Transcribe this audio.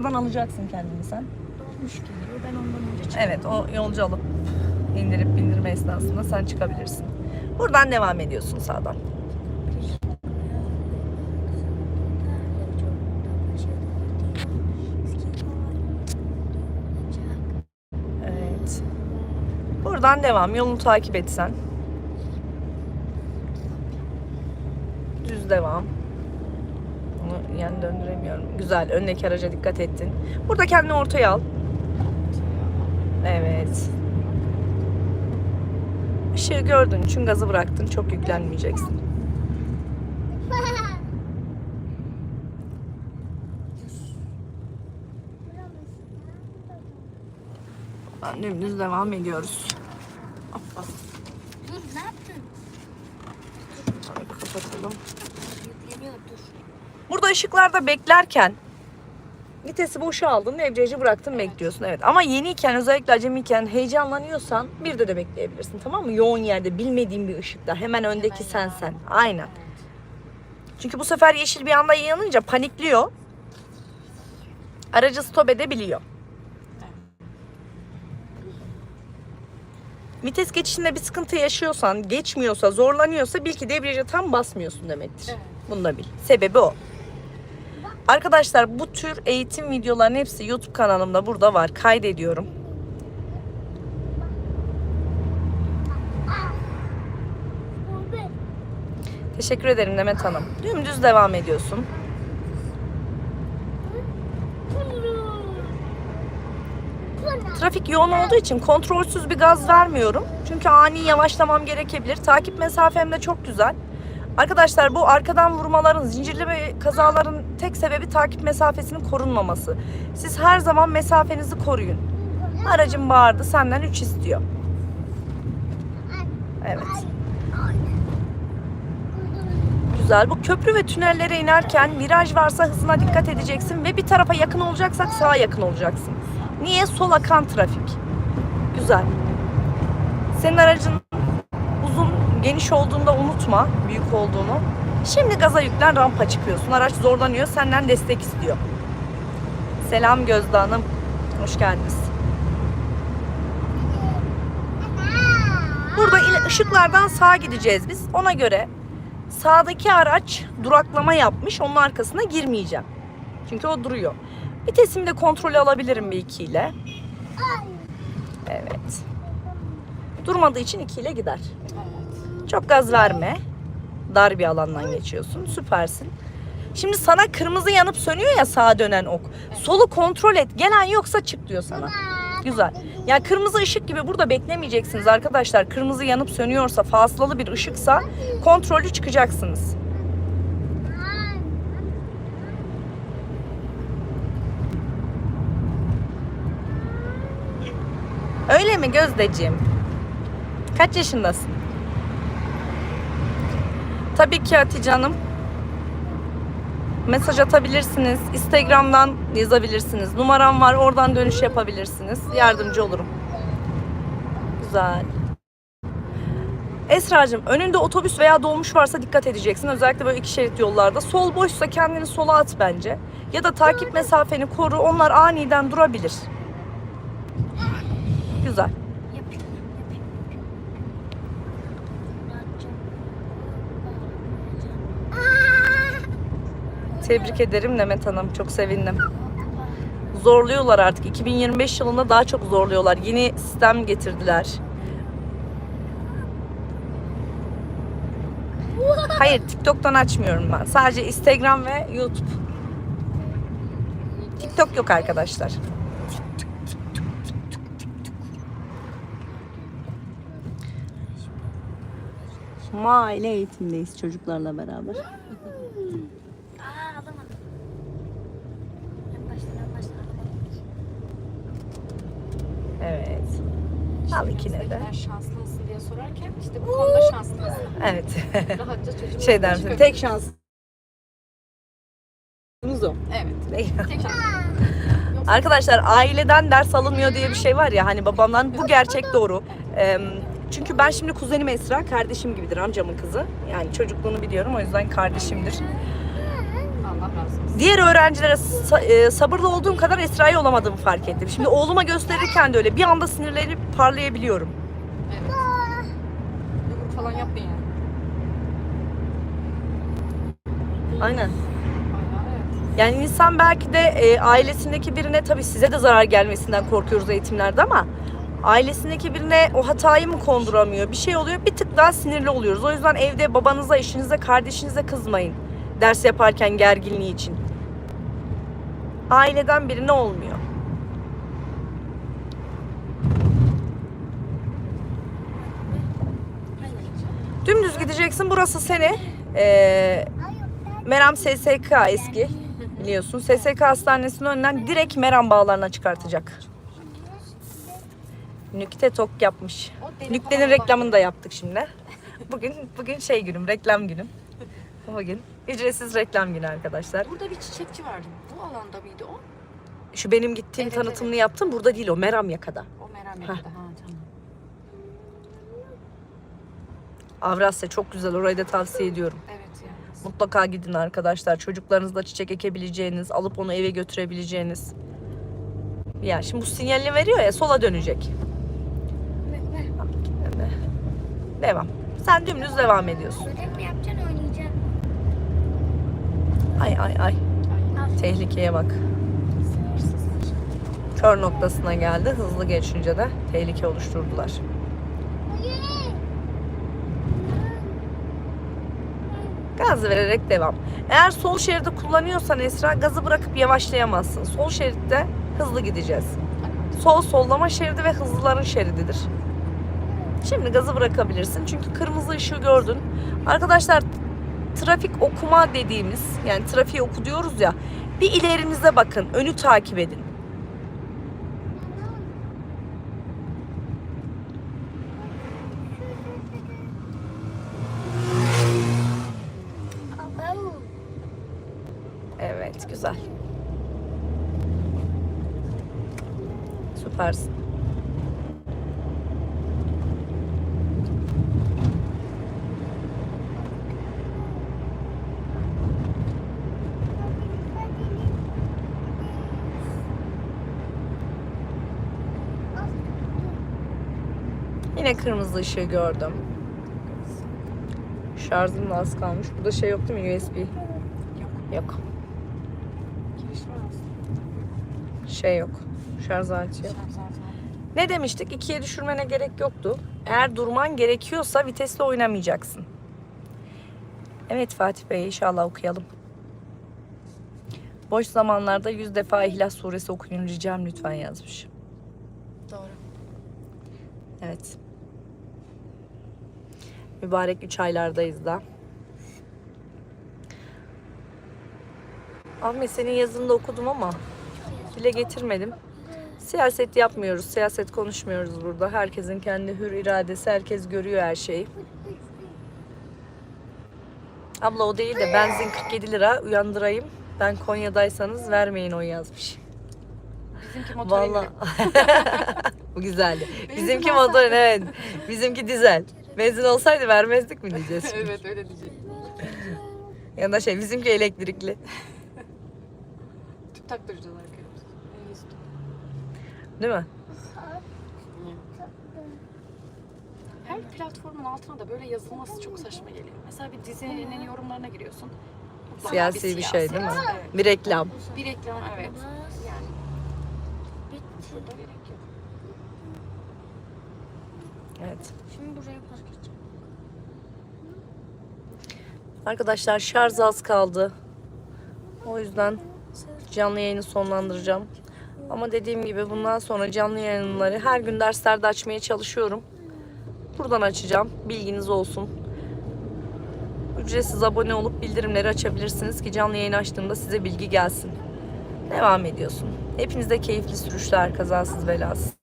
Buradan alacaksın kendini sen. Dolmuş geliyor. Ben ondan önce çıktım. Evet o yolcu alıp indirip bindirme esnasında sen çıkabilirsin. Buradan devam ediyorsun sağdan. Evet. Buradan devam. Yolunu takip etsen. Düz devam. Yani döndüremiyorum. Güzel. Öndeki araca dikkat ettin. Burada kendini ortaya al. Evet. Işığı gördün için gazı bıraktın. Çok yüklenmeyeceksin. Dümdüz devam ediyoruz. Hoppa. Dur ne yaptın? Kapatalım. Burada ışıklarda beklerken vitesi boşa aldın, debriyajı bıraktın bekliyorsun. Evet ama yeniyken özellikle acemiyken heyecanlanıyorsan bir de de bekleyebilirsin tamam mı? Yoğun yerde bilmediğin bir ışıkta hemen öndeki sen sen. Aynen. Çünkü bu sefer yeşil bir anda yanınca panikliyor. Aracı stop edebiliyor. Vites geçişinde bir sıkıntı yaşıyorsan, geçmiyorsa, zorlanıyorsa bil ki debriyaja tam basmıyorsun demektir. Bunu da bil. Sebebi o. Arkadaşlar bu tür eğitim videoların hepsi YouTube kanalımda burada var. Kaydediyorum. Teşekkür ederim Demet Hanım. Dümdüz devam ediyorsun. Trafik yoğun olduğu için kontrolsüz bir gaz vermiyorum. Çünkü ani yavaşlamam gerekebilir. Takip mesafem de çok güzel. Arkadaşlar bu arkadan vurmaların, zincirleme kazaların tek sebebi takip mesafesinin korunmaması. Siz her zaman mesafenizi koruyun. Aracın bağırdı senden 3 istiyor. Evet. Güzel. Bu köprü ve tünellere inerken viraj varsa hızına dikkat edeceksin ve bir tarafa yakın olacaksak sağa yakın olacaksın. Niye? Sol akan trafik. Güzel. Senin aracın uzun, geniş olduğunda unutma büyük olduğunu. Şimdi gaza yüklen rampa çıkıyorsun. Araç zorlanıyor, senden destek istiyor. Selam Gözde Hanım. Hoş geldiniz. Burada ışıklardan sağa gideceğiz biz. Ona göre sağdaki araç duraklama yapmış. Onun arkasına girmeyeceğim. Çünkü o duruyor. Vitesimi de kontrol alabilirim bir iki ile. Evet. Durmadığı için iki ile gider. Çok gaz verme. Dar bir alandan geçiyorsun. Süpersin. Şimdi sana kırmızı yanıp sönüyor ya sağa dönen ok. Solu kontrol et. Gelen yoksa çık diyor sana. Güzel. Ya kırmızı ışık gibi burada beklemeyeceksiniz arkadaşlar. Kırmızı yanıp sönüyorsa, fasılalı bir ışıksa kontrollü çıkacaksınız. Öyle mi Gözdeciğim? Kaç yaşındasın? Tabii ki Hatice Hanım. Mesaj atabilirsiniz. Instagram'dan yazabilirsiniz. Numaram var. Oradan dönüş yapabilirsiniz. Yardımcı olurum. Güzel. Esra'cığım önünde otobüs veya dolmuş varsa dikkat edeceksin. Özellikle böyle iki şerit yollarda. Sol boşsa kendini sola at bence. Ya da takip mesafeni koru. Onlar aniden durabilir. Güzel. Tebrik ederim Demet Hanım. Çok sevindim. Zorluyorlar artık. 2025 yılında daha çok zorluyorlar. Yeni sistem getirdiler. Hayır, TikTok'tan açmıyorum ben. Sadece Instagram ve YouTube. TikTok yok arkadaşlar. Aile eğitimdeyiz çocuklarla beraber. Evet. Al ikine de. Şanslı mısın diye sorarken işte bu konuda şanslıyız. Evet. Rahatça çocuk. şey der misin? Tek şans. o. Evet. Tek şans. Arkadaşlar aileden ders alınmıyor diye bir şey var ya hani babamdan bu gerçek doğru. Ee, çünkü ben şimdi kuzenim Esra kardeşim gibidir amcamın kızı. Yani çocukluğunu biliyorum o yüzden kardeşimdir. Olsun. Diğer öğrencilere sa- e, sabırlı olduğum kadar Esra'ya olamadığımı fark ettim. Şimdi oğluma gösterirken de öyle bir anda sinirlenip parlayabiliyorum. Evet. Yumruk falan yapmayın yani. Aynen. Evet. Yani insan belki de e, ailesindeki birine tabii size de zarar gelmesinden korkuyoruz eğitimlerde ama ailesindeki birine o hatayı mı konduramıyor? Bir şey oluyor bir tık daha sinirli oluyoruz. O yüzden evde babanıza, eşinize, kardeşinize kızmayın. Ders yaparken gerginliği için. Aileden birine olmuyor. Dümdüz gideceksin. Burası seni. Ee, Meram SSK eski. Biliyorsun. SSK hastanesinin önünden direkt Meram bağlarına çıkartacak. Nükte tok yapmış. Nüktenin reklamını da yaptık şimdi. Bugün bugün şey günüm, reklam günüm. Bugün ücretsiz reklam günü arkadaşlar. Burada bir çiçekçi vardı. Bu alanda mıydı o? Şu benim gittiğim Evet, tanıtımını yaptım. Burada değil o, Meram Yaka'da. O Meram Yaka'da. Ha tamam. Avrasya çok güzel. Orayı da tavsiye ediyorum. Evet yani. Mutlaka gidin arkadaşlar. Çocuklarınızla çiçek ekebileceğiniz, alıp onu eve götürebileceğiniz. Ya şimdi bu sinyalini veriyor ya sola dönecek. Devam. Sen dümdüz devam ediyorsun. Ödev mi yapacaksın oynayacak Ay ay ay. Tehlikeye bak. Kör noktasına geldi. Hızlı geçince de tehlike oluşturdular. Gaz vererek devam. Eğer sol şeridi kullanıyorsan Esra gazı bırakıp yavaşlayamazsın. Sol şeritte hızlı gideceğiz. Sol sollama şeridi ve hızlıların şerididir. Şimdi gazı bırakabilirsin çünkü kırmızı ışığı gördün. Arkadaşlar trafik okuma dediğimiz yani trafiği oku diyoruz ya bir ilerinize bakın önü takip edin. Evet güzel. Süpersin. Yine kırmızı ışığı gördüm. Şarjım da az kalmış. Burada şey yok değil mi USB? Yok. Yok. Şey yok. Şarj aleti yok. Ne demiştik? İkiye düşürmene gerek yoktu. Eğer durman gerekiyorsa vitesle oynamayacaksın. Evet Fatih Bey inşallah okuyalım. Boş zamanlarda yüz defa İhlas Suresi okuyun ricam lütfen yazmış. Doğru. Evet. Mübarek üç aylardayız da. Ahmet senin yazını da okudum ama dile getirmedim. Siyaset yapmıyoruz, siyaset konuşmuyoruz burada. Herkesin kendi hür iradesi, herkes görüyor her şeyi. Abla o değil de benzin 47 lira uyandırayım. Ben Konya'daysanız vermeyin o yazmış. Bizimki motor Vallahi bu güzeldi. Bizimki motor evet. Bizimki dizel. Benzin olsaydı vermezdik mi diyeceğiz şimdi. evet öyle diyecek. Ya da şey bizimki elektrikli. Tüp taktıracağız arkadaşlar. En iyisi tüp. Değil mi? Her platformun altına da böyle yazılması çok saçma geliyor. Mesela bir dizinin yorumlarına giriyorsun. Mutlaka Siyasi bir şey değil mi? Evet. Bir reklam. Bir reklam evet. Yani burada gerek yok. Evet. Şimdi buraya park edeceğim. Arkadaşlar şarj az kaldı. O yüzden canlı yayını sonlandıracağım. Ama dediğim gibi bundan sonra canlı yayınları her gün derslerde açmaya çalışıyorum. Buradan açacağım. Bilginiz olsun. Ücretsiz abone olup bildirimleri açabilirsiniz ki canlı yayın açtığımda size bilgi gelsin. Devam ediyorsun. Hepinize keyifli sürüşler, kazasız belasız.